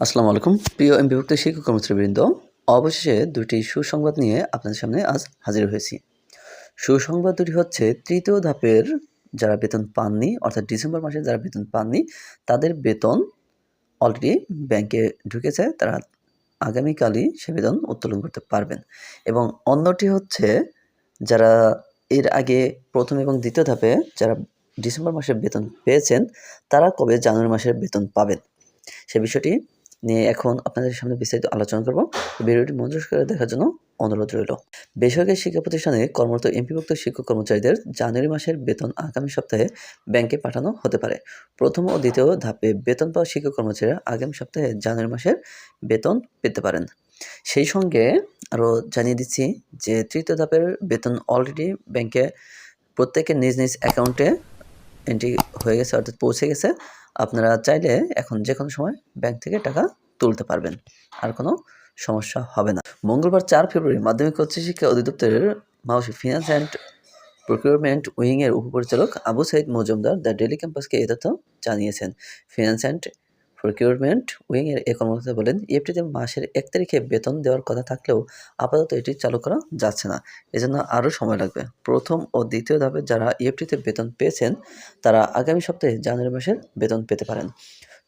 আসসালামু আলাইকুম। প্রিয় এম বিভক্ত শিক্ষক কর্মচারীবৃন্দ, অবশেষে দুটি সুসংবাদ নিয়ে আপনাদের সামনে আজ হাজির হয়েছি। সুসংবাদ দুটি হচ্ছে, তৃতীয় ধাপের যারা বেতন পাননি, অর্থাৎ ডিসেম্বর মাসে যারা বেতন পাননি, তাদের বেতন অলরেডি ব্যাংকে ঢুকেছে, তারা আগামীকালই সে বেতন উত্তোলন করতে পারবেন। এবং অন্যটি হচ্ছে, যারা এর আগে প্রথম এবং দ্বিতীয় ধাপে যারা ডিসেম্বর মাসের বেতন পেয়েছেন, তারা কবে জানুয়ারি মাসের বেতন পাবেন? সে বিষয়টি নিয়ে এখন আপনাদের সামনে বিস্তারিত আলোচনা করব। ভিডিওটি মনোযোগ করে দেখার জন্য অনুরোধ রইল। বেসরকারি শিক্ষা প্রতিষ্ঠানে কর্মরত এমপিভুক্ত শিক্ষক কর্মচারীদের জানুয়ারি মাসের বেতন আগামী সপ্তাহে ব্যাংকে পাঠানো হতে পারে। প্রথম ও দ্বিতীয় ধাপে বেতন পাওয়া শিক্ষক কর্মচারীরা আগামী সপ্তাহে জানুয়ারি মাসের বেতন পেতে পারেন। সেই সঙ্গে আরও জানিয়ে দিচ্ছি যে তৃতীয় ধাপের বেতন অলরেডি ব্যাংকে প্রত্যেকের নিজ নিজ অ্যাকাউন্টে এন্ট্রি হয়ে গেছে, অর্থাৎ পৌঁছে গেছে। আপনারা চাইলে এখন যে কোনো সময় ব্যাংক থেকে টাকা তুলতে পারবেন। আর কোনো সমস্যা হবে না। মঙ্গলবার চার ফেব্রুয়ারি মাধ্যমিক উচ্চ শিক্ষা অধিদপ্তরের মাউসি ফিনান্স অ্যান্ড প্রকিউরমেন্ট উইংয়ের উপপরিচালক আবু সাইদ মজুমদার দ্য ডেলি ক্যাম্পাসকে এ তথ্য জানিয়েছেন। ফিনান্স অ্যান্ড প্রকিউরমেন্ট উইংয়ের এ কর্মকর্তা বলেন ইএফটিতে মাসের এক তারিখে বেতন দেওয়ার কথা থাকলেও আপাতত এটি চালু করা যাচ্ছে না। এজন্য আরও সময় লাগবে। প্রথম ও দ্বিতীয় ধাপে যারা ইএফটিতে বেতন পেয়েছেন, তারা আগামী সপ্তাহে জানুয়ারি মাসের বেতন পেতে পারেন।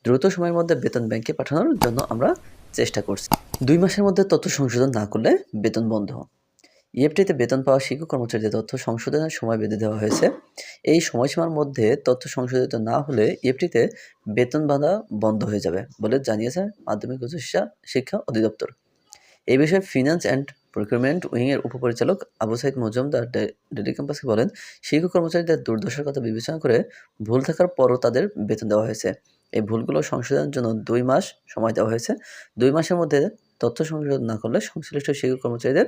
দ্রুত সময়ের মধ্যে বেতন ব্যাংকে পাঠানোর জন্য আমরা চেষ্টা করছি। দুই মাসের মধ্যে তথ্য সংশোধন না করলে বেতন বন্ধ। ইএফটিতে বেতন পাওয়া শিক্ষক কর্মচারীদের তথ্য সংশোধনের সময় বেঁধে দেওয়া হয়েছে। এই সময়সীমার মধ্যে তথ্য সংশোধিত না হলে ইএফটিতে বেতন বাঁধা বন্ধ হয়ে যাবে বলে জানিয়েছে মাধ্যমিক উচ্চ শিক্ষা অধিদপ্তর। এই বিষয়ে ফিনান্স অ্যান্ড প্রকিউরমেন্ট উইংয়ের উপপরিচালক আবু সাইদ মজুমদার ডেলি ক্যাম্পাসকে বলেন, শিক্ষক কর্মচারীদের দুর্দশার কথা বিবেচনা করে ভুল থাকার পরও তাদের বেতন দেওয়া হয়েছে। এই ভুলগুলো সংশোধনের জন্য দুই মাস সময় দেওয়া হয়েছে। দুই মাসের মধ্যে তথ্য সংশোধন না করলে সংশ্লিষ্ট শিক্ষক কর্মচারীদের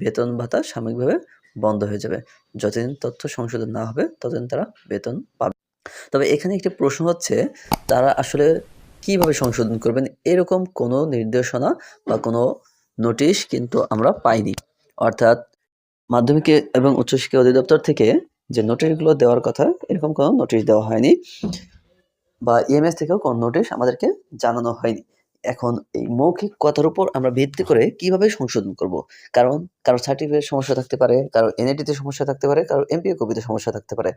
বেতন ভাতা সাময়িকভাবে বন্ধ হয়ে যাবে। যতদিন তথ্য সংশোধন না হবে, ততদিন তারা বেতন পাবে। তবে এখানে একটি প্রশ্ন হচ্ছে, তারা আসলে কীভাবে সংশোধন করবেন? এরকম কোনো নির্দেশনা বা কোনো নোটিশ কিন্তু আমরা পাইনি। অর্থাৎ মাধ্যমিক এবং উচ্চশিক্ষা অধিদপ্তর থেকে যে নোটিশগুলো দেওয়ার কথা, এরকম কোনো নোটিশ দেওয়া হয়নি বা ইএমএস থেকেও কোনো নোটিশ আমাদেরকে জানানো হয়নি। এখন এই মৌখিক কথার উপর আমরা ভিত্তি করে কীভাবে সংশোধন করব? কারণ কারও সার্টিফিকেট সমস্যা থাকতে পারে, কারও এনআইটিতে সমস্যা থাকতে পারে, কারও এমপিও কপিতে সমস্যা থাকতে পারে।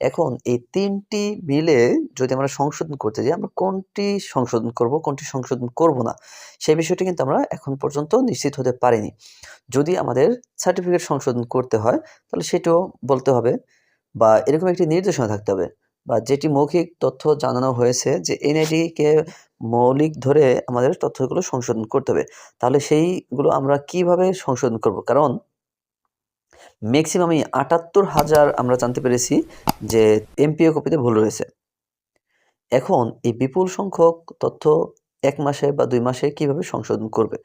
এখন এই তিনটি মিলে যদি আমরা সংশোধন করতে যাই, আমরা কোনটি সংশোধন করব, কোনটি সংশোধন করব না, সেই বিষয়টি কিন্তু আমরা এখন পর্যন্ত নিশ্চিত হতে পারিনি। যদি আমাদের সার্টিফিকেট সংশোধন করতে হয়, তাহলে সেটাও বলতে হবে বা এরকম একটি নির্দেশনা থাকতে হবে। বা যেটি মৌখিক তথ্য জানানো হয়েছে যে এনআইডিকে মৌলিক ধরে আমাদের তথ্যগুলো সংশোধন করতে হবে। তাহলে সেইগুলো আমরা কীভাবে সংশোধন করব? কারণ ম্যাক্সিমামই আটাত্তর হাজার আমরা জানতে পেরেছি যে এমপিও কপিতে ভুল রয়েছে। এখন এই বিপুল সংখ্যক তথ্য এক মাসে বা দুই মাসে কীভাবে সংশোধন করবে?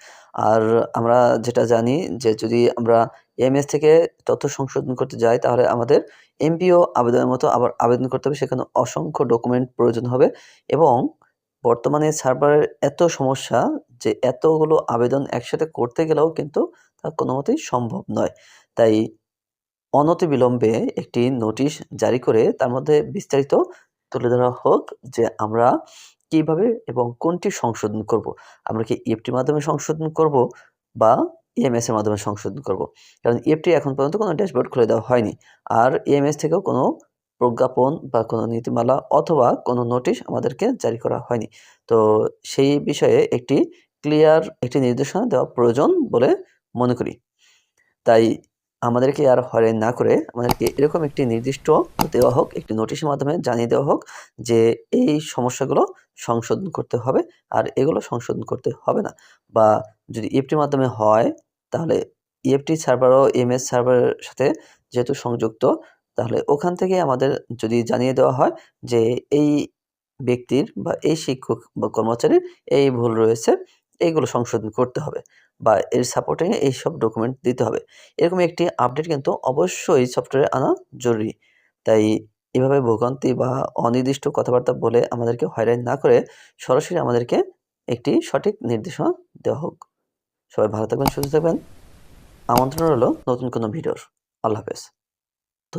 আর আমরা যেটা জানি যে যদি আমরা এমএস থেকে তথ্য সংশোধন করতে যাই, তাহলে আমাদের এমপিও আবেদনের মতো আবার আবেদন করতে হবে। সেখানে অসংখ্য ডকুমেন্ট প্রয়োজন হবে এবং বর্তমানে সার্ভারের এত সমস্যা যে এতগুলো আবেদন একসাথে করতে গেলেও কিন্তু তা কোনো মতেই সম্ভব নয়। তাই অনতিবিলম্বে একটি নোটিশ জারি করে তার মধ্যে বিস্তারিত তুলে ধরা হোক যে আমরা কীভাবে এবং কোনটি সংশোধন করব? আমরা কি ইএফটির মাধ্যমে সংশোধন করব বা ইএমএস এর মাধ্যমে সংশোধন করব? কারণ ইএফটি এখন পর্যন্ত কোনো ড্যাশবোর্ড খুলে দেওয়া হয়নি। আর ইএমএস থেকেও কোনো প্রজ্ঞাপন বা কোনো নীতিমালা অথবা কোনো নোটিশ আমাদেরকে জারি করা হয়নি। তো সেই বিষয়ে একটি ক্লিয়ার একটি নির্দেশনা দেওয়া প্রয়োজন বলে মনে করি। তাই আমাদেরকে আর হয়রানি না করে আমাদেরকে এরকম একটি নির্দিষ্ট দেওয়া হোক, একটি নোটিশের মাধ্যমে জানিয়ে দেওয়া হোক যে এই সমস্যাগুলো সংশোধন করতে হবে। আর এগুলো সংশোধন করতে হবে না। বা যদি ইএফটির মাধ্যমে হয়, তাহলে ইএফটি সার্ভারও এমএস সার্ভারের সাথে যেহেতু সংযুক্ত, তাহলে ওখান থেকে আমাদের যদি জানিয়ে দেওয়া হয় যে এই ব্যক্তির বা এই শিক্ষক বা কর্মচারীর এই ভুল রয়েছে এইগুলো সংশোধন করতে হবে বা এর সাপোর্টিং এইসব ডকুমেন্ট দিতে হবে। এরকম একটি আপডেট কিন্তু অবশ্যই সফটওয়্যারে আনা জরুরি। তাই এভাবে ভোগান্তি বা অনির্দিষ্ট কথাবার্তা বলে আমাদেরকে হয়রানি না করে সরাসরি আমাদেরকে একটি সঠিক নির্দেশনা দেওয়া হোক। সবাই ভালো থাকবেন, সুস্থ থাকবেন। আমন্ত্রণ হলো নতুন কোনো ভিডিওর। আল্লাহ হাফেজ। তো